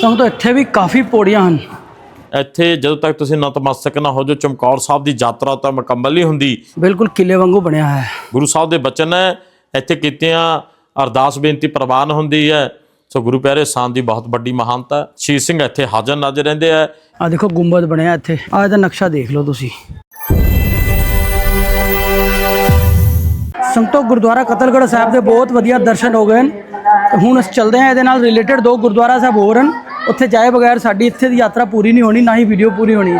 ਸੰਗਤੋ ਇੱਥੇ ਵੀ ਕਾਫੀ ਪੌੜੀਆਂ ਹਨ। ਇੱਥੇ ਜਦੋਂ ਤੱਕ ਤੁਸੀਂ ਨਤਮਸਤਕ ਨਾ ਹੋ ਜੋ ਚਮਕੌਰ ਸਾਹਿਬ ਦੀ ਯਾਤਰਾ ਤਾਂ ਮੁਕੰਮਲ ਨਹੀਂ ਹੁੰਦੀ। ਬਿਲਕੁਲ ਕਿਲੇ ਵਾਂਗੂ ਬਣਿਆ ਹੈ। ਗੁਰੂ ਸਾਹਿਬ ਦੇ ਬਚਨ ਹੈ ਇੱਥੇ ਕੀਤਿਆਂ ਅਰਦਾਸ ਬੇਨਤੀ ਪ੍ਰਵਾਨ ਹੁੰਦੀ ਹੈ। ਸੋ ਗੁਰੂ ਪਿਆਰੇ ਸਾਨ ਦੀ ਬਹੁਤ ਵੱਡੀ ਮਹਾਨਤਾ ਸ਼ੀਰ ਸਿੰਘ ਇੱਥੇ ਹਾਜ਼ਰ ਨਾਜ਼ਰ ਰਹਿੰਦੇ ਆ। ਆ ਦੇਖੋ ਗੁੰਬਦ ਬਣਿਆ ਇੱਥੇ। ਆ ਇਹਦਾ ਨਕਸ਼ਾ ਦੇਖ ਲਓ ਤੁਸੀਂ। ਸੰਗਤੋ ਗੁਰਦੁਆਰਾ ਕਤਲਗੜ੍ਹ ਸਾਹਿਬ ਦੇ ਬਹੁਤ ਵਧੀਆ ਦਰਸ਼ਨ ਹੋ ਗਏ ਹਨ। ਤੇ ਹੁਣ ਅਸੀਂ ਚੱਲਦੇ ਹਾਂ ਇਹਦੇ ਨਾਲ ਰਿਲੇਟਡ ਦੋ ਗੁਰਦੁਆਰਾ ਸਾਹਿਬ ਹੋਰ ਹਨ। ਉੱਥੇ ਜਾਏ ਬਗੈਰ ਸਾਡੀ ਇੱਥੇ ਦੀ ਯਾਤਰਾ ਪੂਰੀ ਨਹੀਂ ਹੋਣੀ, ਨਾ ਹੀ ਵੀਡੀਓ ਪੂਰੀ ਹੋਣੀ।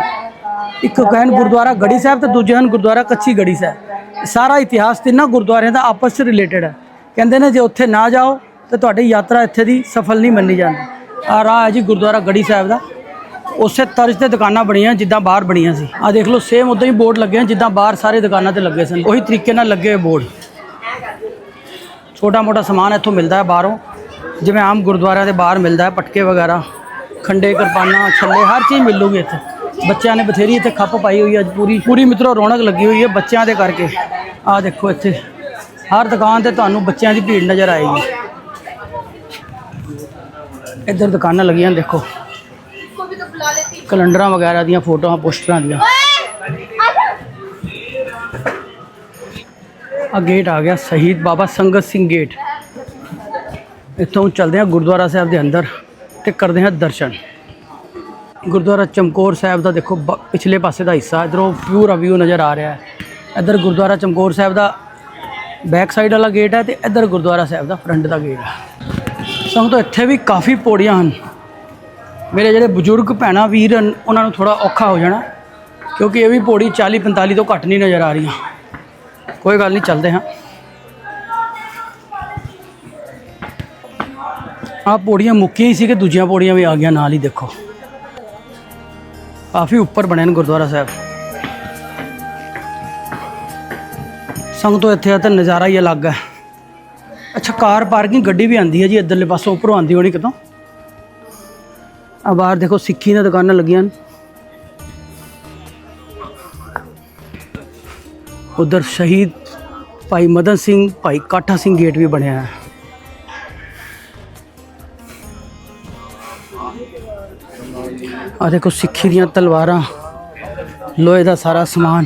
ਇੱਕ ਕਹਿਣ ਗੁਰਦੁਆਰਾ ਗੜੀ ਸਾਹਿਬ ਤੇ ਦੂਜੇ ਹਨ ਗੁਰਦੁਆਰਾ ਕੱਚੀ ਗੜੀ ਸਾਹਿਬ। ਸਾਰਾ ਇਤਿਹਾਸ ਤਿੰਨਾਂ ਗੁਰਦੁਆਰਿਆਂ ਦਾ ਆਪਸ ਵਿੱਚ ਰਿਲੇਟਡ ਹੈ। ਕਹਿੰਦੇ ਨੇ ਜੇ ਉੱਥੇ ਨਾ ਜਾਓ ਤੇ ਤੁਹਾਡੀ ਯਾਤਰਾ ਇੱਥੇ ਦੀ ਸਫਲ ਨਹੀਂ ਮੰਨੀ ਜਾਂਦੀ। ਆ ਰਾਹ ਹੈ ਜੀ ਗੁਰਦੁਆਰਾ ਗੜੀ ਸਾਹਿਬ ਦਾ। ਉਸੇ ਤਰਜ਼ ਤੇ ਦੁਕਾਨਾਂ ਬਣੀਆਂ ਜਿੱਦਾਂ ਬਾਹਰ ਬਣੀਆਂ ਸੀ। ਆ ਦੇਖ ਲਓ ਸੇਮ ਉਦਾਂ ਹੀ ਬੋਰਡ ਲੱਗੇ ਹਨ ਜਿੱਦਾਂ ਬਾਹਰ ਸਾਰੇ ਦੁਕਾਨਾਂ ਤੇ ਲੱਗੇ ਸਨ। ਉਹੀ ਤਰੀਕੇ ਨਾਲ ਲੱਗੇ ਹੋਏ ਬੋਰਡ ਛੋਟਾ ਮੋਟਾ ਸਮਾਨ ਇੱਥੋਂ ਮਿਲਦਾ ਹੈ ਬਾਹਰੋਂ। ਜਿਵੇਂ ਆਮ ਗੁਰਦੁਆਰਿਆਂ ਦੇ ਬਾਹਰ ਮਿਲਦਾ ਹੈ, ਪਟਕੇ ਵਗੈਰਾ। ਖੰਡੇ ਕਿਰਪਾਨਾਂ ਛੱਲੇ, ਹਰ ਚੀਜ਼ ਮਿਲੂਗੀ ਇੱਥੇ। ਬੱਚਿਆਂ ਨੇ ਬਥੇਰੀ ਇੱਥੇ ਖੱਪ ਪਾਈ ਹੋਈ ਹੈ ਅੱਜ ਪੂਰੀ ਪੂਰੀ ਮਿੱਤਰੋ, ਰੌਣਕ ਲੱਗੀ ਹੋਈ ਹੈ ਬੱਚਿਆਂ ਦੇ ਕਰਕੇ। ਆ ਦੇਖੋ ਇੱਥੇ। ਹਰ ਦੁਕਾਨ ਤੇ ਤੁਹਾਨੂੰ ਬੱਚਿਆਂ ਦੀ ਭੀੜ ਨਜ਼ਰ ਆਏਗੀ। ਇੱਧਰ ਦੁਕਾਨਾਂ ਲੱਗੀਆਂ, ਦੇਖੋ। ਕੈਲੰਡਰਾਂ ਵਗੈਰਾ ਦੀਆਂ ਫੋਟੋਆਂ, ਪੋਸਟਰਾਂ ਦੀਆਂ। ਆ ਗੇਟ ਆ ਗਿਆ, ਸ਼ਹੀਦ ਬਾਬਾ ਸੰਗਤ ਸਿੰਘ ਗੇਟ। ਇੱਥੋਂ ਚੱਲਦੇ ਹਾਂ ਗੁਰਦੁਆਰਾ ਸਾਹਿਬ ਦੇ ਅੰਦਰ। ਤੇ ਕਰਦੇ ਹਾਂ ਦਰਸ਼ਨ। ਗੁਰਦੁਆਰਾ ਚਮਕੌਰ ਸਾਹਿਬ ਦਾ ਦੇਖੋ ਬ- ਪਿਛਲੇ ਪਾਸੇ ਦਾ ਹਿੱਸਾ, ਇਧਰੋਂ ਪਿਊਰ ਵਿਊ ਨਜ਼ਰ ਆ ਰਿਹਾ ਹੈ। ਇੱਧਰ ਗੁਰਦੁਆਰਾ ਚਮਕੌਰ ਸਾਹਿਬ ਦਾ ਬੈਕ ਸਾਈਡ ਵਾਲਾ ਗੇਟ ਹੈ ਤੇ ਇੱਧਰ ਗੁਰਦੁਆਰਾ ਸਾਹਿਬ ਦਾ ਫਰੰਟ ਦਾ ਗੇਟ ਹੈ। ਸੰਗਤੋਂ ਇੱਥੇ ਵੀ ਕਾਫੀ ਪੌੜੀਆਂ ਹਨ। ਮੇਰੇ ਜਿਹੜੇ ਬਜ਼ੁਰਗ ਭੈਣਾਂ, ਵੀਰ ਹਨ, ਉਹਨਾਂ ਨੂੰ ਥੋੜਾ ਔਖਾ ਹੋ ਜਾਣਾ, ਕਿਉਂਕਿ ਇਹ ਵੀ ਪੌੜੀ 40 45 ਤੋਂ ਘੱਟ ਨਹੀਂ ਨਜ਼ਰ ਆ ਰਹੀਆਂ। ਕੋਈ ਗੱਲ ਨਹੀਂ, ਚੱਲਦੇ ਹਾਂ। ਆਹ ਪੌੜੀਆਂ ਮੁੱਕੀਆਂ ਹੀ ਸੀ ਕਿ ਦੂਜੀਆਂ ਪੌੜੀਆਂ ਵੀ ਆ ਗਈਆਂ ਨਾਲ ਹੀ ਦੇਖੋ। ਕਾਫੀ ਉੱਪਰ ਬਣੇ ਨੇ ਗੁਰਦੁਆਰਾ ਸਾਹਿਬ। ਸੰਗਤੋਂ ਇੱਥੇ ਆ ਤਾਂ ਨਜ਼ਾਰਾ ਹੀ ਅਲੱਗ ਹੈ। ਅੱਛਾ, ਕਾਰ ਪਾਰਕਿੰਗ ਗੱਡੀ ਵੀ ਆਂਦੀ ਹੈ ਜੀ, ਇੱਧਰਲੇ ਪਾਸੋਂ ਉੱਪਰੋਂ ਆਂਦੀ ਹੋਣੀ ਕਿਤੋਂ? ਆ ਬਾਹਰ ਦੇਖੋ, ਸਿੱਖੀ ਦੀਆਂ ਦੁਕਾਨਾਂ ਲੱਗੀਆਂ ਨੇ। ਉਧਰ ਸ਼ਹੀਦ ਭਾਈ ਮਦਨ ਸਿੰਘ, ਭਾਈ ਕਾਠਾ ਸਿੰਘ ਗੇਟ ਵੀ ਬਣਿਆ ਹੈ। ਆ ਦੇਖੋ ਸਿੱਖੀ ਦੀਆਂ ਤਲਵਾਰਾਂ, ਲੋਹੇ ਦਾ ਸਾਰਾ ਸਮਾਨ।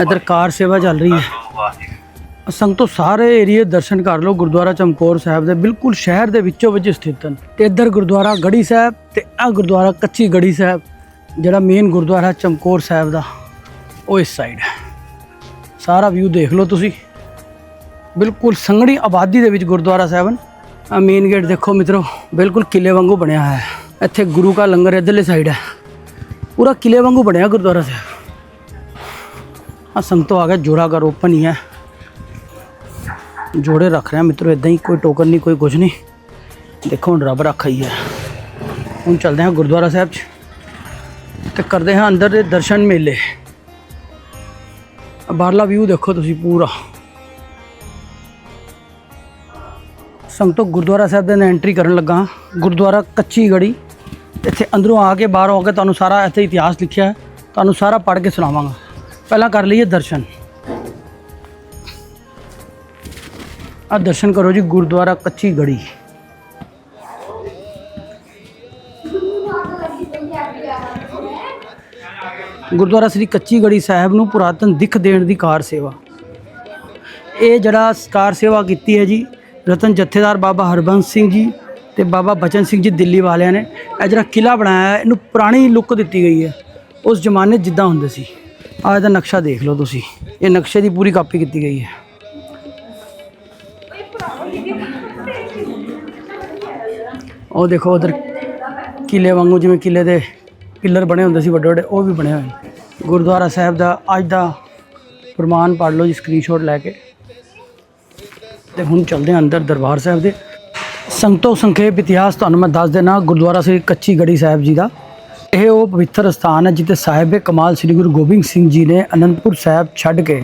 ਇਧਰ ਕਾਰ ਸੇਵਾ ਚੱਲ ਰਹੀ ਹੈ। ਸੰਗਤੋਂ ਸਾਰੇ ਏਰੀਏ ਦਰਸ਼ਨ ਕਰ ਲਓ, ਗੁਰਦੁਆਰਾ ਚਮਕੌਰ ਸਾਹਿਬ ਦੇ, ਬਿਲਕੁਲ ਸ਼ਹਿਰ ਦੇ ਵਿੱਚੋਂ ਵਿੱਚ ਸਥਿਤ ਹਨ। ਤੇ ਇੱਧਰ ਗੁਰਦੁਆਰਾ ਗੜੀ ਸਾਹਿਬ ਤੇ ਆ ਗੁਰਦੁਆਰਾ ਕੱਚੀ ਗੜੀ ਸਾਹਿਬ, ਜਿਹੜਾ ਮੇਨ ਗੁਰਦੁਆਰਾ ਚਮਕੌਰ ਸਾਹਿਬ ਦਾ, ਉਹ ਇਸ ਸਾਈਡ ਹੈ। ਸਾਰਾ ਵਿਊ ਦੇਖ ਲਓ ਤੁਸੀਂ। ਬਿਲਕੁਲ ਸੰਘਣੀ ਆਬਾਦੀ ਦੇ ਵਿੱਚ ਗੁਰਦੁਆਰਾ ਸਾਹਿਬ ਹਨ। ਆ ਮੇਨ ਗੇਟ ਦੇਖੋ ਮਿੱਤਰੋ, ਬਿਲਕੁਲ ਕਿਲੇ ਵਾਂਗੂ ਬਣਿਆ ਹੈ। ਇੱਥੇ ਗੁਰੂ ਕਾ ਲੰਗਰ ਇੱਧਰਲੇ ਸਾਈਡ ਹੈ। ਪੂਰਾ ਕਿਲੇ ਵਾਂਗੂ ਬਣਿਆ ਗੁਰਦੁਆਰਾ ਸਾਹਿਬ। ਆ ਸੰਗਤੋਂ ਆ ਗਿਆ, ਜੋੜਾ ਘਰ ਓਪਨ ਹੀ ਹੈ। ਜੋੜੇ ਰੱਖ ਰਿਹਾ ਮਿੱਤਰੋ ਇਦਾਂ ਹੀ ਕੋਈ ਟੋਕਨ ਨਹੀਂ, ਕੋਈ ਕੁਝ ਨਹੀਂ। ਦੇਖੋ ਹੁਣ ਰੱਬ ਰੱਖਾ ਹੀ ਹੈ। ਹੁਣ ਚੱਲਦੇ ਹਾਂ ਗੁਰਦੁਆਰਾ ਸਾਹਿਬ 'ਚ ਤੇ ਕਰਦੇ ਹਾਂ ਅੰਦਰ ਦੇ ਦਰਸ਼ਨ ਮੇਲੇ। ਬਾਹਰਲਾ ਵਿਊ ਦੇਖੋ ਤੁਸੀਂ ਪੂਰਾ। ਸੰਗਤੋਂ ਗੁਰਦੁਆਰਾ ਸਾਹਿਬ ਦੇ ਨਾਲ ਐਂਟਰੀ ਕਰਨ ਲੱਗਾ। ਗੁਰਦੁਆਰਾ ਕੱਚੀ ਗੜੀ ਇੱਥੇ ਅੰਦਰੋਂ ਆ ਕੇ ਬਾਹਰੋਂ ਆ ਕੇ ਤੁਹਾਨੂੰ ਸਾਰਾ ਇੱਥੇ ਇਤਿਹਾਸ ਲਿਖਿਆ ਹੈ। ਤੁਹਾਨੂੰ ਸਾਰਾ ਪੜ੍ਹ ਕੇ ਸੁਣਾਵਾਂਗਾ। ਪਹਿਲਾਂ ਕਰ ਲਈਏ ਦਰਸ਼ਨ। ਆ ਦਰਸ਼ਨ ਕਰੋ ਜੀ, ਗੁਰਦੁਆਰਾ ਕੱਚੀ ਗੜੀ। ਗੁਰਦੁਆਰਾ ਸ੍ਰੀ ਕੱਚੀ ਗੜੀ ਸਾਹਿਬ ਨੂੰ ਪੁਰਾਤਨ ਦਿੱਖ ਦੇਣ ਦੀ ਕਾਰ ਸੇਵਾ। ਇਹ ਜਿਹੜਾ ਕਾਰ ਸੇਵਾ ਕੀਤੀ ਹੈ ਜੀ, ਰਤਨ ਜਥੇਦਾਰ ਬਾਬਾ ਹਰਬੰਸ ਸਿੰਘ ਜੀ ਤੇ ਬਾਬਾ ਬਚਨ ਸਿੰਘ ਜੀ ਦਿੱਲੀ ਵਾਲਿਆਂ ਨੇ ਇਹ ਜਿਹੜਾ ਕਿਲਾ ਬਣਾਇਆ ਇਹਨੂੰ ਪੁਰਾਣੀ ਲੁੱਕ ਦਿੱਤੀ ਗਈ ਹੈ। ਉਸ ਜ਼ਮਾਨੇ ਜਿੱਦਾਂ ਹੁੰਦੇ ਸੀ। ਆਹ ਇਹਦਾ ਨਕਸ਼ਾ ਦੇਖ ਲਓ ਤੁਸੀਂ। ਇਹ ਨਕਸ਼ੇ ਦੀ ਪੂਰੀ ਕਾਪੀ ਕੀਤੀ ਗਈ ਹੈ। ਉਹ ਦੇਖੋ ਉਧਰ ਕਿਲੇ ਵਾਂਗੂ ਜਿਵੇਂ ਕਿਲੇ ਦੇ ਪਿੱਲਰ ਬਣੇ ਹੁੰਦੇ ਸੀ ਵੱਡੇ ਵੱਡੇ, ਉਹ ਵੀ ਬਣੇ ਹੋਏ ਨੇ। ਗੁਰਦੁਆਰਾ ਸਾਹਿਬ ਦਾ ਅੱਜ ਦਾ ਪ੍ਰਮਾਣ ਪੜ੍ਹ ਲਓ ਜੀ ਸਕਰੀਨਸ਼ਾਟ ਲੈ ਕੇ। ਤੇ ਹੁਣ ਚੱਲਦੇ ਹਾਂ ਅੰਦਰ ਦਰਬਾਰ ਸਾਹਿਬ ਦੇ। ਸੰਤੋ ਸੰਖੇਪ ਇਤਿਹਾਸ ਤੁਹਾਨੂੰ ਮੈਂ ਦੱਸ ਦੇਣਾ, ਗੁਰਦੁਆਰਾ ਸ੍ਰੀ ਕੱਚੀ ਗੜੀ ਸਾਹਿਬ ਜੀ ਦਾ। ਇਹ ਉਹ ਪਵਿੱਤਰ ਸਥਾਨ ਹੈ ਜਿੱਥੇ ਸਾਹਿਬੇ ਕਮਾਲ ਸ੍ਰੀ ਗੁਰੂ ਗੋਬਿੰਦ ਸਿੰਘ ਜੀ ਨੇ ਅਨੰਦਪੁਰ ਸਾਹਿਬ ਛੱਡ ਕੇ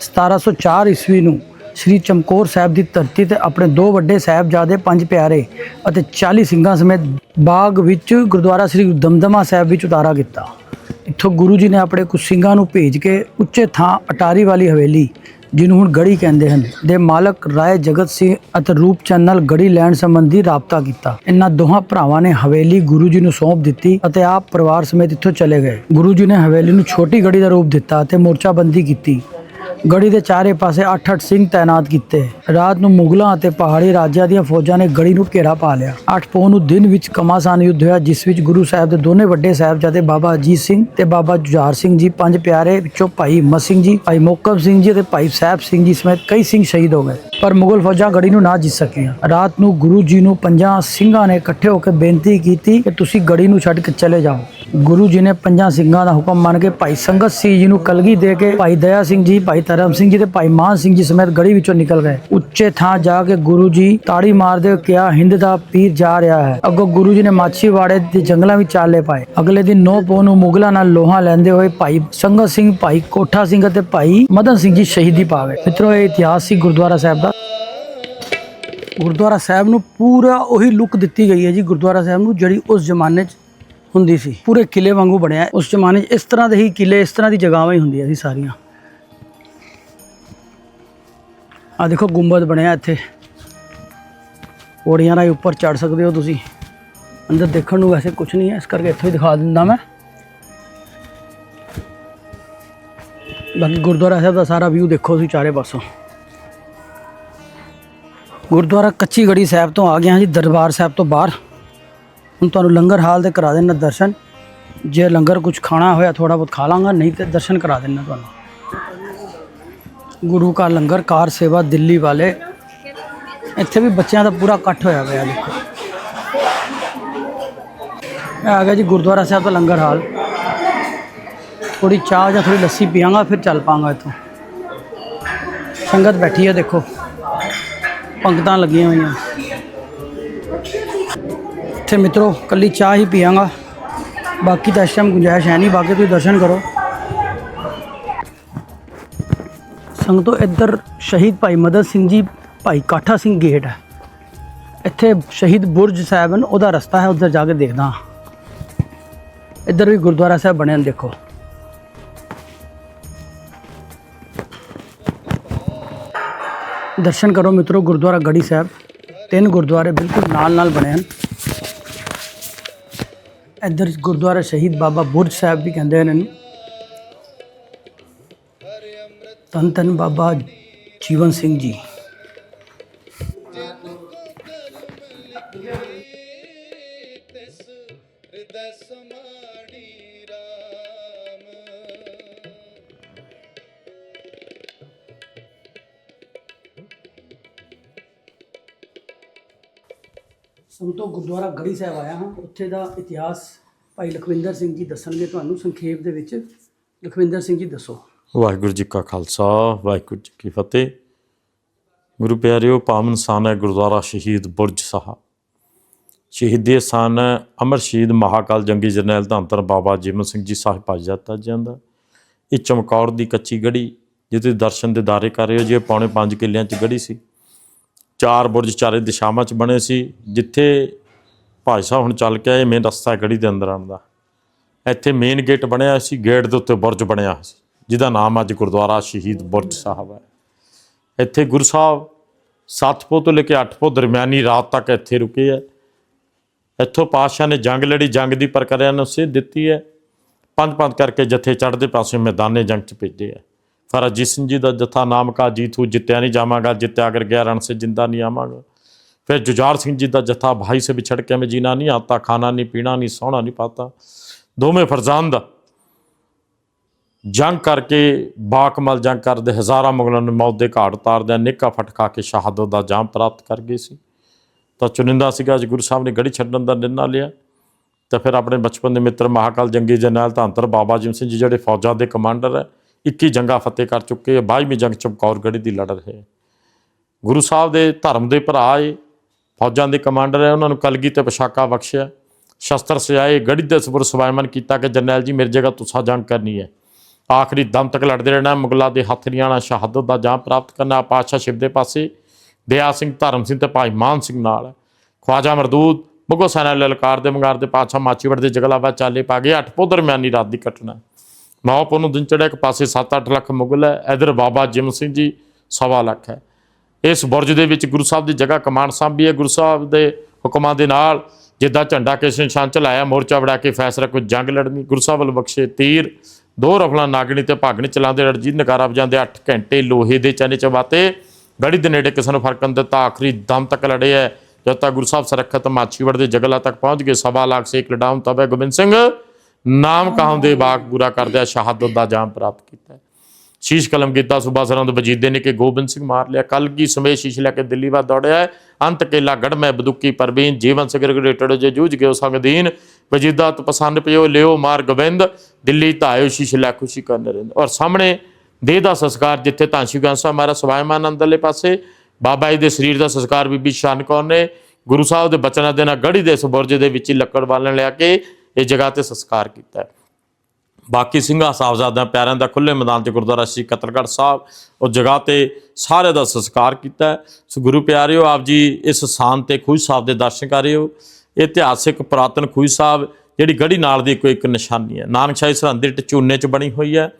1704 ਈਸਵੀ ਨੂੰ ਸ੍ਰੀ ਚਮਕੌਰ ਸਾਹਿਬ ਦੀ ਧਰਤੀ ਤੇ ਆਪਣੇ ਦੋ ਵੱਡੇ ਸਾਹਿਬਜ਼ਾਦੇ, ਪੰਜ ਪਿਆਰੇ ਅਤੇ 40 ਸਿੰਘਾਂ ਸਮੇਤ ਬਾਗ ਵਿੱਚ ਗੁਰਦੁਆਰਾ ਸ੍ਰੀ ਦਮਦਮਾ ਸਾਹਿਬ ਵਿੱਚ ਉਤਾਰਾ ਕੀਤਾ। ਇੱਥੋਂ ਗੁਰੂ ਜੀ ਨੇ ਆਪਣੇ ਕੁਝ ਸਿੰਘਾਂ ਨੂੰ ਭੇਜ ਕੇ ਉੱਚੇ ਥਾਂ ਅਟਾਰੀ ਵਾਲੀ ਹਵੇਲੀ ਜਿਹਨੂੰ ਹੁਣ ਗੜੀ ਕਹਿੰਦੇ ਹਨ, ਦੇ ਮਾਲਕ ਰਾਏ ਜਗਤ ਸਿੰਘ ਅਤੇ ਰੂਪ ਚੰਦ ਨਾਲ ਗੜੀ ਲੈਣ ਸੰਬੰਧੀ ਰਾਬਤਾ ਕੀਤਾ। ਇਹਨਾਂ ਦੋਹਾਂ ਭਰਾਵਾਂ ਨੇ ਹਵੇਲੀ ਗੁਰੂ ਜੀ ਨੂੰ ਸੌਂਪ ਦਿੱਤੀ ਅਤੇ ਆਪ ਪਰਿਵਾਰ ਸਮੇਤ ਇੱਥੋਂ ਚਲੇ ਗਏ। ਗੁਰੂ ਜੀ ਨੇ ਹਵੇਲੀ ਨੂੰ ਛੋਟੀ ਗੜੀ ਦਾ ਰੂਪ ਦਿੱਤਾ ਅਤੇ ਮੋਰਚਾਬੰਦੀ ਕੀਤੀ। ਗੜੀ ਦੇ ਚਾਰੇ ਪਾਸੇ 8-8 ਸਿੰਘ ਤਾਇਨਾਤ ਕੀਤੇ। ਰਾਤ ਨੂੰ ਮੁਗਲਾਂ ਅਤੇ ਪਹਾੜੀ ਰਾਜਿਆਂ ਦੀਆਂ ਫੌਜਾਂ ਨੇ ਗੜੀ ਨੂੰ ਘੇਰਾ ਪਾ ਲਿਆ। 8 ਪੋਹ ਨੂੰ ਦਿਨ ਵਿੱਚ ਕਮਾਸਾਨ ਯੁੱਧ ਹੋਇਆ, ਜਿਸ ਵਿੱਚ ਗੁਰੂ ਸਾਹਿਬ ਦੇ ਦੋਨੇ ਵੱਡੇ ਸਾਹਿਬਜ਼ਾਦੇ ਬਾਬਾ ਅਜੀਤ ਸਿੰਘ ਤੇ ਬਾਬਾ ਜੁਝਾਰ ਸਿੰਘ ਜੀ, ਪੰਜ ਪਿਆਰੇ ਵਿੱਚੋਂ ਭਾਈ ਹਿੰਮਤ ਸਿੰਘ ਜੀ, ਭਾਈ ਮੋਕਮ ਸਿੰਘ ਜੀ ਤੇ ਭਾਈ ਸਾਹਿਬ ਸਿੰਘ ਜੀ ਸਮੇਤ ਕਈ ਸਿੰਘ ਸ਼ਹੀਦ ਹੋ ਗਏ। ਪਰ ਮੁਗਲ ਫੌਜਾਂ ਗੜੀ ਨੂੰ ਨਾ ਜਿੱਤ ਸਕੀਆਂ। ਰਾਤ ਨੂੰ ਗੁਰੂ ਜੀ ਨੂੰ ਪੰਜਾਂ ਸਿੰਘਾਂ ਨੇ ਇਕੱਠੇ ਹੋ ਕੇ ਬੇਨਤੀ ਕੀਤੀ ਕਿ ਤੁਸੀਂ ਗੜੀ ਨੂੰ ਛੱਡ ਕੇ ਚਲੇ ਜਾਓ। ਗੁਰੂ ਜੀ ਨੇ ਪੰਜਾਂ ਸਿੰਘਾਂ ਦਾ ਹੁਕਮ ਮੰਨ ਕੇ ਭਾਈ ਸੰਗਤ ਸਿੰਘ ਜੀ ਨੂੰ ਕਲਗੀ ਦੇ ਕੇ ਭਾਈ ਦਇਆ ਸਿੰਘ ਜੀ, ਭਾਈ ਧਰਮ ਸਿੰਘ ਜੀ ਤੇ ਭਾਈ ਮਾਨ ਸਿੰਘ ਜੀ ਸਮੇਤ ਗੜੀ ਵਿੱਚੋਂ ਨਿਕਲ ਗਏ। ਉੱਚੇ ਥਾਂ ਜਾ ਕੇ ਗੁਰੂ ਜੀ ਤਾੜੀ ਮਾਰਦੇ ਹੋਏ ਕਿਹਾ, ਹਿੰਦ ਦਾ ਪੀਰ ਜਾ ਰਿਹਾ ਹੈ। ਅੱਗੋਂ ਗੁਰੂ ਜੀ ਨੇ ਮਾਛੀਵਾੜੇ ਦੇ ਜੰਗਲਾਂ ਵਿੱਚ ਚਾਲੇ ਪਾਏ। ਅਗਲੇ ਦਿਨ ਨੌ ਪੋਹ ਨੂੰ ਮੁਗਲਾਂ ਨਾਲ ਲੋਹਾ ਲੈਂਦੇ ਹੋਏ ਭਾਈ ਸੰਗਤ ਸਿੰਘ, ਭਾਈ ਕੋਠਾ ਸਿੰਘ ਅਤੇ ਭਾਈ ਮਦਨ ਸਿੰਘ ਜੀ ਸ਼ਹੀਦੀ ਪਾ ਗਏ। ਮਿੱਤਰੋ, ਇਹ ਇਤਿਹਾਸ ਸੀ ਗੁਰਦੁਆਰਾ ਸਾਹਿਬ ਦਾ। ਗੁਰਦੁਆਰਾ ਸਾਹਿਬ ਨੂੰ ਪੂਰਾ ਉਹੀ ਲੁੱਕ ਦਿੱਤੀ ਗਈ ਹੈ ਜੀ, ਗੁਰਦੁਆਰਾ ਸਾਹਿਬ ਨੂੰ, ਜਿਹੜੀ ਉਸ ਜ਼ਮਾਨੇ 'ਚ ਹੁੰਦੀ ਸੀ। ਪੂਰੇ ਕਿਲੇ ਵਾਂਗੂ ਬਣਿਆ। ਉਸ ਜ਼ਮਾਨੇ 'ਚ ਇਸ ਤਰ੍ਹਾਂ ਦੇ ਹੀ ਕਿਲੇ, ਇਸ ਤਰ੍ਹਾਂ ਦੀ ਜਗ੍ਹਾਵਾਂ ਹੀ ਹੁੰਦੀਆਂ ਸੀ ਸਾਰੀਆਂ। ਆ ਦੇਖੋ ਗੁੰਬਦ ਬਣਿਆ ਇੱਥੇ। ਪੌੜੀਆਂ ਰਾਹੀਂ ਉੱਪਰ ਚੜ ਸਕਦੇ ਹੋ ਤੁਸੀਂ। ਅੰਦਰ ਦੇਖਣ ਨੂੰ ਵੈਸੇ ਕੁਝ ਨਹੀਂ ਹੈ। ਇਸ ਕਰਕੇ ਇੱਥੋਂ ਹੀ ਦਿਖਾ ਦਿੰਦਾ ਮੈਂ। ਬਾਕੀ ਗੁਰਦੁਆਰਾ ਸਾਹਿਬ ਦਾ ਸਾਰਾ ਵਿਊ ਦੇਖੋ ਤੁਸੀਂ ਚਾਰੇ ਪਾਸੋਂ। ਗੁਰਦੁਆਰਾ ਕੱਚੀ ਗੜੀ ਸਾਹਿਬ ਤੋਂ ਆ ਗਏ ਹਾਂ ਜੀ, ਦਰਬਾਰ ਸਾਹਿਬ ਤੋਂ ਬਾਹਰ। ਹੁਣ ਤੁਹਾਨੂੰ ਲੰਗਰ ਹਾਲ ਦੇ ਕਰਾ ਦੇਣਾ ਦਰਸ਼ਨ। ਜੇ ਲੰਗਰ ਕੁਝ ਖਾਣਾ ਹੋਇਆ ਥੋੜਾ ਬਹੁਤ ਖਾ ਲਾਂਗਾ, ਨਹੀਂ ਤੇ ਦਰਸ਼ਨ ਕਰਾ ਦੇਣਾ ਤੁਹਾਨੂੰ। ਗੁਰੂ ਕਾ ਲੰਗਰ, ਕਾਰ ਸੇਵਾ, ਦਿੱਲੀ ਵਾਲੇ। ਇੱਥੇ ਵੀ ਬੱਚਿਆਂ ਦਾ ਪੂਰਾ ਇਕੱਠ ਹੋਇਆ ਹੋਇਆ ਦੇਖੋ। ਇਹ ਆ ਗਿਆ ਜੀ ਗੁਰਦੁਆਰਾ ਸਾਹਿਬ ਦਾ ਲੰਗਰ ਹਾਲ। ਥੋੜੀ ਚਾਹ ਜਾਂ ਥੋੜੀ ਲੱਸੀ ਪੀਵਾਂਗਾ, ਫਿਰ ਚੱਲ ਪਾਂਗਾ ਇੱਥੋਂ। ਸੰਗਤ ਬੈਠੀ ਹੈ ਦੇਖੋ। ਪੰਗਤਾਂ ਲੱਗੀਆਂ ਹੋਈਆਂ। ਇੱਥੇ ਮਿੱਤਰੋ ਕੱਲੀ ਚਾਹ ਹੀ ਪੀਵਾਂਗਾ ਬਾਕੀ ਤਾਂ ਇਸ ਟਾਈਮ ਗੁੰਜਾਇਸ਼ ਹੈ ਨਹੀਂ, ਬਾਕੀ ਤੁਸੀਂ ਦਰਸ਼ਨ ਕਰੋ। ਸੰਗਤੋ, ਇੱਧਰ ਸ਼ਹੀਦ ਭਾਈ ਮਦਨ ਸਿੰਘ ਜੀ, ਭਾਈ ਕਾਠਾ ਸਿੰਘ ਗੇਟ ਹੈ। ਇੱਥੇ ਸ਼ਹੀਦ ਬੁਰਜ ਸਾਹਿਬ ਹਨ, ਉਹਦਾ ਰਸਤਾ ਹੈ, ਉੱਧਰ ਜਾ ਕੇ ਦੇਖਦਾ ਹਾਂ। ਇੱਧਰ ਵੀ ਗੁਰਦੁਆਰਾ ਸਾਹਿਬ ਬਣੇ ਹਨ ਦੇਖੋ। ਦਰਸ਼ਨ ਕਰੋ ਮਿੱਤਰੋ, ਗੁਰਦੁਆਰਾ ਗੜੀ ਸਾਹਿਬ। ਤਿੰਨ ਗੁਰਦੁਆਰੇ ਬਿਲਕੁਲ ਨਾਲ ਨਾਲ ਬਣੇ ਹਨ। ਇੱਧਰ ਗੁਰਦੁਆਰਾ ਸ਼ਹੀਦ ਬਾਬਾ ਬੁਰਜ ਸਾਹਿਬ ਵੀ ਕਹਿੰਦੇ ਹਨ ਇਹਨੂੰ। ਧੰਨ ਧੰਨ ਬਾਬਾ ਜੀਵਨ ਸਿੰਘ ਜੀ। ਸੰਤੋ ਗੁਰਦੁਆਰਾ ਗੜੀ ਸਾਹਿਬ ਆਇਆ ਹਾਂ। ਉੱਥੇ ਦਾ ਇਤਿਹਾਸ ਭਾਈ ਲਖਵਿੰਦਰ ਸਿੰਘ ਜੀ ਦੱਸਣਗੇ ਤੁਹਾਨੂੰ। ਸੰਖੇਪ ਦੇ ਵਿੱਚ ਲਖਵਿੰਦਰ ਸਿੰਘ ਜੀ ਦੱਸੋ। ਵਾਹਿਗੁਰੂ ਜੀ ਕਾ ਖਾਲਸਾ, ਵਾਹਿਗੁਰੂ ਜੀ ਕੀ ਫਤਿਹ। ਗੁਰੂ ਪਿਆਰਿਓ, ਪਾਵਨ ਸਥਾਨ ਹੈ ਗੁਰਦੁਆਰਾ ਸ਼ਹੀਦ ਬੁਰਜ ਸਾਹਿਬ। ਸ਼ਹੀਦੀ ਸਥਾਨ ਹੈ ਅਮਰ ਸ਼ਹੀਦ ਮਹਾਕਾਲ ਜੰਗੀ ਜਰਨੈਲ ਧੰਤਰ ਬਾਬਾ ਜੀਵਨ ਸਿੰਘ ਜੀ ਸਾਹਿਬ ਭਾਈ ਜਾਤਾ ਜੀ ਇਹ ਚਮਕੌਰ ਦੀ ਕੱਚੀ ਗੜੀ, ਜਿੱਥੇ ਦਰਸ਼ਨ ਦੇ ਦਾਰੇ ਕਰ ਰਹੇ ਹੋ, ਜੇ ਇਹ ਪੌਣੇ 5 ਕਿੱਲਿਆਂ ਚ ਗੜੀ ਸੀ। ਚਾਰ ਬੁਰਜ ਚਾਰੇ ਦਿਸ਼ਾਵਾਂ ਚ ਬਣੇ ਸੀ, ਜਿੱਥੇ ਭਾਈ ਸਾਹਿਬ ਹੁਣ ਚੱਲ ਕੇ ਆਏ ਮੇਨ ਰਸਤਾ ਹੈ ਗੜੀ ਦੇ ਅੰਦਰ ਆਉਣ ਦਾ। ਇੱਥੇ ਮੇਨ ਗੇਟ ਬਣਿਆ ਸੀ ਗੇਟ ਦੇ ਉੱਤੇ ਬੁਰਜ ਬਣਿਆ ਹੋਇਆ ਸੀ, ਜਿਹਦਾ ਨਾਮ ਅੱਜ ਗੁਰਦੁਆਰਾ ਸ਼ਹੀਦ ਬੁਰਜ ਸਾਹਿਬ ਹੈ। ਇੱਥੇ ਗੁਰੂ ਸਾਹਿਬ ਸੱਤ ਪੋ ਤੋਂ ਲੈ ਕੇ ਅੱਠ ਪੋ ਦਰਮਿਆਨੀ ਰਾਤ ਤੱਕ ਇੱਥੇ ਰੁਕੇ ਹੈ। ਇੱਥੋਂ ਪਾਤਸ਼ਾਹ ਨੇ ਜੰਗ ਲੜੀ, ਜੰਗ ਦੀ ਪ੍ਰਕਿਰਿਆ ਨੂੰ ਸਿੱਧ ਦਿੱਤੀ ਹੈ। ਪੰਜ ਪੰਜ ਕਰਕੇ ਜਥੇ ਚੜ੍ਹਦੇ ਪਾਸੇ ਮੈਦਾਨੇ ਜੰਗ ਚ ਭੇਜੇ ਹੈ। ਫਰਾ ਜਿਸਨ ਜੀ ਦਾ ਜਥਾ ਨਾਮ ਕਾ ਜੀਤੂ ਜਿੱਤਿਆ ਨਹੀਂ ਜਾਵਾਂਗਾ, ਜਿੱਤਿਆ ਕਰ ਗਿਆ ਰਣ ਸੇ ਜਿੰਦਾ ਨਹੀਂ ਆਵਾਂਗਾ। ਫਿਰ ਜੁਝਾਰ ਸਿੰਘ ਜੀ ਦਾ ਜਥਾ ਭਾਈ ਸੇ ਵਿਛੜ ਕੇ ਮੈਂ ਜੀਣਾ ਨਹੀਂ ਆਤਾ, ਖਾਣਾ ਨਹੀਂ, ਪੀਣਾ ਨਹੀਂ, ਸੌਣਾ ਨਹੀਂ ਪਾਤਾ। ਦੋਵੇਂ ਫਰਜ਼ਾਂਦ ਜੰਗ ਕਰਕੇ ਬਾਕਮਲ ਜੰਗ ਕਰਦੇ ਹਜ਼ਾਰਾਂ ਮੁਗਲਾਂ ਨੂੰ ਮੌਤ ਦੇ ਘਾਟ ਉਤਾਰਦਿਆਂ ਨਿੱਕਾ ਫਟਕਾ ਕੇ ਸ਼ਹਾਦਤ ਦਾ ਜਾਮ ਪ੍ਰਾਪਤ ਕਰ ਗਏ ਸੀ। ਤਾਂ ਚੁਨਿੰਦਾ ਸੀਗਾ ਜੀ ਗੁਰੂ ਸਾਹਿਬ ਨੇ ਗੜੀ ਛੱਡਣ ਦਾ ਨਿਰਣਾ ਲਿਆ। ਤਾਂ ਫਿਰ ਆਪਣੇ ਬਚਪਨ ਦੇ ਮਿੱਤਰ ਮਹਾਕਾਲ ਜੰਗੀ ਜਨਰਲ ਧੰਤਰ ਬਾਬਾ ਜੀਮ ਸਿੰਘ ਜੀ, ਜਿਹੜੇ ਫੌਜਾਂ ਦੇ ਕਮਾਂਡਰ ਹੈ 21 ਜੰਗਾਂ ਫਤਿਹ ਕਰ ਚੁੱਕੇ ਹੈ 22ਵੀਂ ਜੰਗ ਚਮਕੌਰ ਗੜੀ ਦੀ ਲੜ ਰਹੇ ਗੁਰੂ ਸਾਹਿਬ ਦੇ ਧਰਮ ਦੇ ਭਰਾ ਏ ਫੌਜਾਂ ਦੇ ਕਮਾਂਡਰ ਹੈ ਉਹਨਾਂ ਨੂੰ ਕਲਗੀ ਤੇ ਪੋਸ਼ਾਕਾ ਬਖਸ਼ਿਆ। ਸ਼ਸਤਰ ਸਜਾਏ ਗੜੀ ਦੇ ਸਬਰ ਸਵਾਇਮਨ ਕੀਤਾ ਕਿ, ਜਰਨੈਲ ਜੀ, ਮੇਰੀ ਜਗ੍ਹਾ ਤੁਸਾਂ ਜੰਗ ਕਰਨੀ ਹੈ। ਆਖਰੀ ਦਮ ਤੱਕ ਲੜਦੇ ਰਹਿਣਾ, ਮੁਗਲਾਂ ਦੇ ਹੱਥ ਨਹੀਂ ਆਉਣਾ ਸ਼ਹਾਦਤ ਦਾ ਜਾਂ ਪ੍ਰਾਪਤ ਕਰਨਾ, ਪਾਤਸ਼ਾਹ ਸ਼ਿਵ ਦੇ ਪਾਸੇ। ਦਇਆ ਸਿੰਘ, ਧਰਮ ਸਿੰਘ ਤੇ ਭਾਈ ਮਾਨ ਸਿੰਘ ਨਾਲ। ਖਵਾਜਾ ਮਰਦੂਦ ਮੁਗੋ ਸੈਨਾ ਲਲਕਾਰ ਦੇ ਮੰਗਾਰ ਦੇ ਪਾਤਸ਼ਾਹ ਮਾਚੀਵੜ ਦੇ ਜਗਲਾਵਾ ਚਾਲੇ ਪਾ ਗਏ। ਅੱਠ ਪੋ ਦਰਮਿਆਨੀ ਰਾਤ ਦੀ ਘਟਨਾ। ਨੌਪੁਰ ਨੂੰ ਦਿਨ ਚੜਿਆ ਇੱਕ ਪਾਸੇ 7-8 ਲੱਖ ਮੁਗਲ ਹੈ, ਇਧਰ ਬਾਬਾ ਜਿਮ ਸਿੰਘ ਜੀ ਸਵਾ ਲੱਖ ਹੈ। ਇਸ ਬੁਰਜ ਦੇ ਵਿੱਚ ਗੁਰੂ ਸਾਹਿਬ ਦੀ ਜਗ੍ਹਾ ਕਮਾਨ ਸਾਂਭੀ ਹੈ। ਗੁਰੂ ਸਾਹਿਬ ਦੇ ਹੁਕਮਾਂ ਦੇ ਨਾਲ ਜਿੱਦਾਂ ਝੰਡਾ ਕਿਸੇ ਨਿਸ਼ਾਨ ਚ ਲਾਇਆ, ਮੋਰਚਾ ਵੜਾ ਕੇ ਫੈਸਲਾ ਕੋਈ ਜੰਗ ਲੜਨੀ, ਗੁਰੂ ਸਾਹਿਬ ਵੱਲ ਬਖਸ਼ੇ ਤੀਰ, ਦੋ ਰਫਲਾਂ ਨਾਗਣੀ ਤੇ ਭਾਗਣੀ ਚਲਾਉਂਦੇ ਰਣਜੀਤ ਨਗਾਰਾ ਵਜਾਉਂਦੇ 8 ਘੰਟੇ ਲੋਹੇ ਦੇ ਚਨੇ ਚਬਾਤੇ, ਗੜੀ ਦੇ ਨੇੜੇ ਕਿਸੇ ਨੂੰ ਫ਼ਰਕ ਦਿੱਤਾ, ਆਖਰੀ ਦਮ ਤੱਕ ਲੜੇ ਹੈ। ਜਦ ਤੱਕ ਗੁਰੂ ਸਾਹਿਬ ਸਰਖਤ ਮਾਛੀਵੜ ਦੇ ਜਗਲਾ ਤੱਕ ਪਹੁੰਚ ਗਏ, ਸਵਾ ਲੱਖ ਸੇਕ ਲਡਾਉਂ ਤਬੇ ਗੋਬਿੰਦ ਸਿੰਘ। ਨਾਮ ਕਹਾਉਂ ਦੇ ਬਾਗ ਪੂਰਾ ਕਰਦਿਆ ਸ਼ਹਾਦਤ ਦਾ ਜਾਮ ਪ੍ਰਾਪਤ ਕੀਤਾ ਸ਼ੀਸ਼ ਕਲਮ ਕੀਤਾ, ਸੁਬਾ ਸਰਹੰਦ ਵਜੀਦੇ ਨੇ ਕਿ ਗੋਬਿੰਦ ਸਿੰਘ ਮਾਰ ਲਿਆ। ਕੱਲ ਕੀ ਸਮੇ ਸ਼ੀਸ਼ ਲੈ ਕੇ ਦਿੱਲੀ ਵਾ ਦੌੜਿਆ ਅੰਤ ਕੇਲਾ ਗੜ ਮੈਂ ਬਦੁੱਕੀ ਪਰਵੀਨ, ਜੀਵਨ ਸਿਗਰਗੜੇਟੜ ਜੇ ਜੂਝ ਗਿਓ ਸੰਗਦੀਨ। ਵਜੀਦਾ ਤਪਸੰਨ ਪਿਓ, ਲਿਓ ਮਾਰ ਗੋਬਿੰਦ। ਦਿੱਲੀ ਧਾਇਓ ਸ਼ੀਸ਼ ਲੈ ਖੁਸ਼ੀ ਕਰਨ ਰਹਿੰਦ ਔਰ ਸਾਹਮਣੇ ਦੇਹ ਦਾ ਸੰਸਕਾਰ, ਜਿੱਥੇ ਤਾਂਸ਼ੀ ਗਾਂਸਾ ਮਾਰਾ ਸਵਾਇਮਾਨ ਅੰਦਰਲੇ ਪਾਸੇ। ਬਾਬਾ ਜੀ ਦੇ ਸਰੀਰ ਦਾ ਸੰਸਕਾਰ ਬੀਬੀ ਸ਼ਾਨ ਕੌਰ ਨੇ। ਗੁਰੂ ਸਾਹਿਬ ਦੇ ਬਚਨਾਂ ਦੇ ਨਾਲ ਗੜੀ ਦੇ ਇਸ ਦੇ ਵਿੱਚ ਹੀ ਲੱਕੜ ਬਾਲਣ ਲਿਆ ਕੇ ਇਹ ਜਗ੍ਹਾ ਤੇ ਸੰਸਕਾਰ ਕੀਤਾ ਹੈ। ਬਾਕੀ ਸਿੰਘਾਂ ਸਾਹਿਬਜ਼ਾਦਿਆਂ ਪਿਆਰਿਆਂ ਦਾ ਖੁੱਲੇ ਮੈਦਾਨ 'ਤੇ ਗੁਰਦੁਆਰਾ ਸ੍ਰੀ ਕਤਲਗੜ੍ਹ ਸਾਹਿਬ, ਉਹ ਜਗ੍ਹਾ ਤੇ ਸਾਰੇ ਦਾ ਸੰਸਕਾਰ ਕੀਤਾ ਸੋ ਗੁਰੂ ਪਿਆਰਿਓ, ਆਪ ਜੀ ਇਸ ਸਥਾਨ ਤੇ ਖੂਹ ਸਾਹਿਬ ਦੇ ਦਰਸ਼ਨ ਕਰ ਰਹੇ ਹੋ। ਇਹ ਇਤਿਹਾਸਿਕ ਪੁਰਾਤਨ ਖੂਹ ਸਾਹਿਬ, ਜਿਹੜੀ ਗੜੀ ਨਾਲ ਦੀ ਕੋਈ ਇੱਕ ਨਿਸ਼ਾਨੀ ਹੈ। ਨਾਨਕਸ਼ਾਹੀ ਸਰਹੰਦ ਦੇ ਚੂਨੇ 'ਚ ਬਣੀ ਹੋਈ ਹੈ।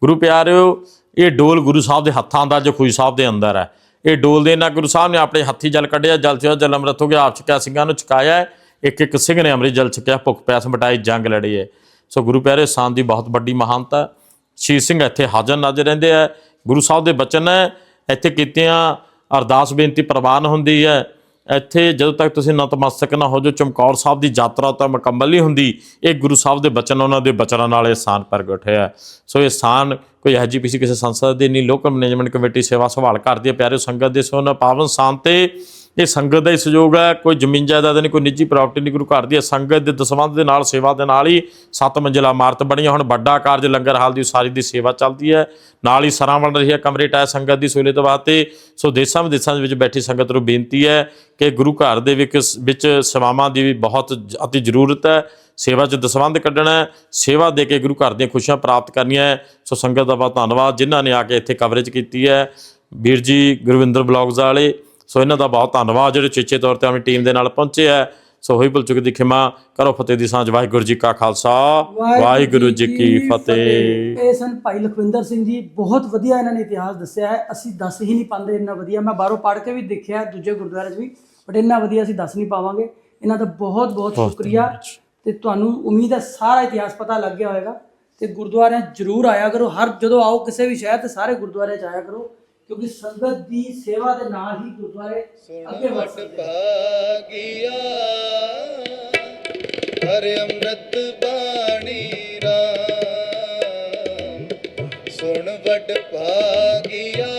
ਗੁਰੂ ਪਿਆਰਿਓ, ਇਹ ਡੋਲ ਗੁਰੂ ਸਾਹਿਬ ਦੇ ਹੱਥਾਂ ਦਾ ਜੋ ਖੂਹ ਸਾਹਿਬ ਦੇ ਅੰਦਰ ਹੈ। ਇਹ ਡੋਲ ਦੇ ਨਾਲ ਗੁਰੂ ਸਾਹਿਬ ਨੇ ਆਪਣੇ ਹੱਥੀ ਜਲ ਕੱਢਿਆ, ਜਲ ਤੇ ਜਲ ਅੰਮ੍ਰਿਤ ਹੋ ਗਿਆ, ਆਪ 'ਚ ਛਕਿਆ ਸਿੰਘਾਂ ਨੂੰ ਛਕਾਇਆ ਹੈ। ਇੱਕ ਇੱਕ ਸਿੰਘ ਨੇ ਅੰਮ੍ਰਿਤ ਜਲ ਛਕਿਆ, ਭੁੱਖ ਪਿਆਸ ਮਿਟਾਈ, ਜੰਗ ਲੜੀ ਹੈ ਸੋ ਗੁਰੂ ਪਿਆਰੇ ਸਾਨ ਦੀ ਬਹੁਤ ਵੱਡੀ ਮਹਾਨਤਾ ਹੈ। ਸ਼ਹੀਦ ਸਿੰਘ ਇੱਥੇ ਹਾਜ਼ਰ ਨਾਜ਼ਰ ਰਹਿੰਦੇ ਆ। ਗੁਰੂ ਸਾਹਿਬ ਦੇ ਬਚਨ ਹੈ, ਇੱਥੇ ਕੀਤਿਆਂ ਅਰਦਾਸ ਬੇਨਤੀ ਪ੍ਰਵਾਨ ਹੁੰਦੀ ਹੈ। ਇੱਥੇ ਜਦੋਂ ਤੱਕ ਤੁਸੀਂ ਨਤਮਸਤਕ ਨਾ ਹੋ ਜੋ ਚਮਕੌਰ ਸਾਹਿਬ ਦੀ ਯਾਤਰਾ ਤਾਂ ਮੁਕੰਮਲ ਨਹੀਂ ਹੁੰਦੀ। ਇਹ ਗੁਰੂ ਸਾਹਿਬ ਦੇ ਬਚਨ, ਉਹਨਾਂ ਦੇ ਬਚਨਾਂ ਨਾਲ ਇਹ ਸਥਾਨ ਪ੍ਰਗਟ ਹੋਇਆ ਸੋ ਇਹ ਸਥਾਨ ਕੋਈ ਐਜੀਪੀਸੀ ਕਿਸੇ ਸੰਸਥਾ ਦੀ ਨਹੀਂ ਲੋਕਲ ਮੈਨੇਜਮੈਂਟ ਕਮੇਟੀ ਸੇਵਾ ਸੰਭਾਲ ਕਰਦੀ ਹੈ। ਪਿਆਰੇ ਸੰਗਤ ਦੇ ਸੋ ਉਹਨਾਂ ਪਾਵਨ ਸਥਾਨ ਤੇ ਇਹ ਸੰਗਤ ਦਾ ਹੀ ਸਹਿਯੋਗ ਹੈ, ਕੋਈ ਜ਼ਮੀਨ ਜਾਇਦਾਦ ਨਹੀਂ, ਕੋਈ ਨਿੱਜੀ ਪ੍ਰਾਪਰਟੀ ਨਹੀਂ, ਗੁਰੂ ਘਰ ਦੀ ਹੈ। ਸੰਗਤ ਦੇ ਦਸਵੰਧ ਦੇ ਨਾਲ, ਸੇਵਾ ਦੇ ਨਾਲ ਹੀ ਸੱਤ ਮੰਜ਼ਿਲਾ ਇਮਾਰਤ ਬਣੀ ਹੁਣ ਵੱਡਾ ਕਾਰਜ ਲੰਗਰ ਹਾਲ ਦੀ ਉਸਾਰੀ ਦੀ ਸੇਵਾ ਚੱਲਦੀ ਹੈ। ਨਾਲ ਹੀ ਸਰਾਂ ਬਣ ਰਹੀ ਹੈ ਕਮਰੇ ਟਾਇ ਸੰਗਤ ਦੀ ਸਹੂਲਤ ਵਾਸਤੇ। ਸੋ ਦੇਸ਼ਾਂ ਵਿਦੇਸ਼ਾਂ ਦੇ ਵਿੱਚ ਬੈਠੀ ਸੰਗਤ ਨੂੰ ਬੇਨਤੀ ਹੈ ਕਿ ਗੁਰੂ ਘਰ ਦੇ ਵਿੱਚ ਵਿੱਚ ਸੇਵਾਵਾਂ ਦੀ ਵੀ ਬਹੁਤ ਅਤੀ ਜ਼ਰੂਰਤ ਹੈ। ਸੇਵਾ 'ਚ ਦਸਵੰਧ ਕੱਢਣਾ ਸੇਵਾ ਦੇ ਕੇ ਗੁਰੂ ਘਰ ਦੀਆਂ ਖੁਸ਼ੀਆਂ ਪ੍ਰਾਪਤ ਕਰਨੀਆਂ ਸੋ ਸੰਗਤ ਦਾ ਬਹੁਤ ਧੰਨਵਾਦ, ਜਿਨ੍ਹਾਂ ਨੇ ਆ ਕੇ ਇੱਥੇ ਕਵਰੇਜ ਕੀਤੀ ਹੈ। ਵੀਰ ਜੀ, ਗੁਰਵਿੰਦਰ ਬਲੌਗਸ ਵਾਲੇ ਸੋ ਇਹਨਾਂ ਦਾ ਬਹੁਤ ਧੰਨਵਾਦ ਜਿਹੜੇ ਚੇਚੇ ਤੌਰ ਤੇ ਆਪਣੀ ਟੀਮ ਦੇ ਨਾਲ ਪਹੁੰਚੇ ਆ। ਸੋ ਹੋਈ ਭੁੱਲ ਚੁੱਕ ਦੀ ਖਿਮਾ ਕਰੋ ਫਤਿਹ ਦੀ ਸਾਂਝ ਵਾਹਿਗੁਰੂ ਜੀ ਕਾ ਖਾਲਸਾ ਵਾਹਿਗੁਰੂ ਜੀ ਕੀ ਫਤਿਹ। ਇਹ ਸਨ ਭਾਈ ਲਖਵਿੰਦਰ ਸਿੰਘ ਜੀ ਬਹੁਤ ਵਧੀਆ ਇਹਨਾਂ ਨੇ ਇਤਿਹਾਸ ਦੱਸਿਆ ਹੈ। ਅਸੀਂ ਦੱਸ ਹੀ ਨਹੀਂ ਪਾਉਂਦੇ ਇੰਨਾ ਵਧੀਆ। ਮੈਂ ਬਾਹਰੋਂ ਪੜ੍ਹ ਕੇ ਵੀ ਦੇਖਿਆ ਦੂਜੇ ਗੁਰਦੁਆਰੇ 'ਚ ਵੀ ਬਟ ਇੰਨਾ ਵਧੀਆ ਅਸੀਂ ਦੱਸ ਨਹੀਂ ਪਾਵਾਂਗੇ। ਇਹਨਾਂ ਦਾ ਬਹੁਤ ਬਹੁਤ ਸ਼ੁਕਰੀਆ। ਤੇ ਤੁਹਾਨੂੰ ਉਮੀਦ ਹੈ ਸਾਰਾ ਇਤਿਹਾਸ ਪਤਾ ਲੱਗ ਗਿਆ ਹੋਵੇਗਾ। ਤੇ ਗੁਰਦੁਆਰਿਆਂ ਜ਼ਰੂਰ ਆਇਆ ਕਰੋ। ਹਰ ਜਦੋਂ ਆਓ ਕਿਸੇ ਵੀ ਸ਼ਹਿਰ ਤੇ ਸਾਰੇ ਗੁਰਦੁਆਰੇ 'ਚ ਆਇਆ ਕਰੋ। ਕਿਉਂਕਿ ਸੰਗਤ ਦੀ ਸੇਵਾ ਦੇ ਨਾਲ ਹੀ ਗੁਰਦੁਆਰੇ ਅੱਗੇ ਵਧ ਸਕਦੇ। ਭਾਗਿਆ ਹਰ ਅੰਮ੍ਰਿਤ ਬਾਣੀ ਰਾਮ। ਸੁਣ ਵਡ ਭਾਗਿਆ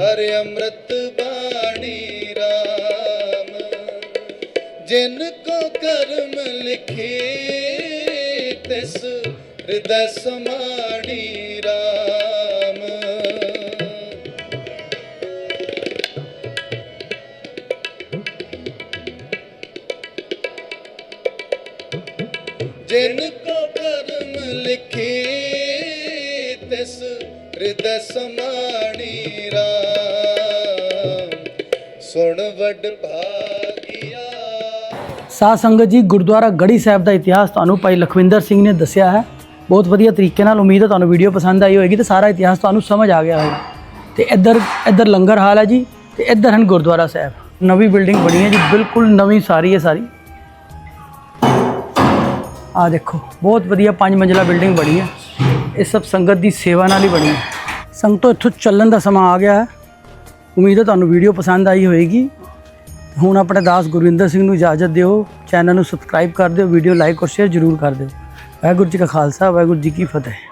ਹਰ ਅੰਮ੍ਰਿਤ ਬਾਣੀ ਰਾਮ। ਜਿਨ ਕੋ ਕਰਮ ਲਿਖੇ ਤਿਸ ਹਿਰਦੈ ਸਮਾਣੀ ਰਾਮ। ਜਿਨ ਕੋ ਕਰਮ ਲਿਖੇ, ਤਿਸ ਹਿਰਦੈ ਸਮਾਣੀ ਰਾਮ। ਸੁਣ ਵਡ ਭਾਗਿਆ। ਸਾਧ ਸੰਗਤ ਜੀ, ਗੁਰਦੁਆਰਾ ਗੜੀ ਸਾਹਿਬ ਦਾ ਇਤਿਹਾਸ ਤੁਹਾਨੂੰ ਭਾਈ ਲਖਵਿੰਦਰ ਸਿੰਘ ਨੇ ਦੱਸਿਆ ਹੈ। ਬਹੁਤ ਵਧੀਆ ਤਰੀਕੇ ਨਾਲ ਉਮੀਦ ਹੈ ਤੁਹਾਨੂੰ ਵੀਡੀਓ ਪਸੰਦ ਆਈ ਹੋਏਗੀ ਤੇ ਸਾਰਾ ਇਤਿਹਾਸ ਤੁਹਾਨੂੰ ਸਮਝ ਆ ਗਿਆ ਹੋਵੇਗਾ ਤੇ ਇੱਧਰ ਇੱਧਰ ਲੰਗਰ ਹਾਲ ਹੈ ਜੀ, ਤੇ ਇੱਧਰ ਹਨ ਗੁਰਦੁਆਰਾ ਸਾਹਿਬ। ਨਵੀਂ ਬਿਲਡਿੰਗ ਬਣੀ ਹੈ ਜੀ, ਬਿਲਕੁਲ ਨਵੀਂ ਸਾਰੀ ਹੈ ਸਾਰੀ। ਆ ਦੇਖੋ, ਬਹੁਤ ਵਧੀਆ ਪੰਜ ਮੰਜ਼ਿਲਾ ਬਿਲਡਿੰਗ ਬਣੀ ਹੈ। ਇਹ ਸਭ ਸੰਗਤ ਦੀ ਸੇਵਾ ਨਾਲ ਹੀ ਬਣੀ ਹੈ। ਸੰਗਤੋਂ, ਇੱਥੋਂ ਚੱਲਣ ਦਾ ਸਮਾਂ ਆ ਗਿਆ ਹੈ। ਉਮੀਦ ਹੈ ਤੁਹਾਨੂੰ ਵੀਡੀਓ ਪਸੰਦ ਆਈ ਹੋਏਗੀ ਹੁਣ ਆਪਣੇ ਦਾਸ ਗੁਰਵਿੰਦਰ ਸਿੰਘ ਨੂੰ ਇਜਾਜ਼ਤ ਦਿਓ, ਚੈਨਲ ਨੂੰ ਸਬਸਕ੍ਰਾਈਬ ਕਰ ਦਿਓ, ਵੀਡੀਓ ਲਾਈਕ ਔਰ ਸ਼ੇਅਰ ਜ਼ਰੂਰ ਕਰ ਦਿਓ। ਵਾਹਿਗੁਰੂ ਜੀ ਕਾ ਖਾਲਸਾ, ਵਾਹਿਗੁਰੂ ਜੀ ਕੀ ਫਤਿਹ।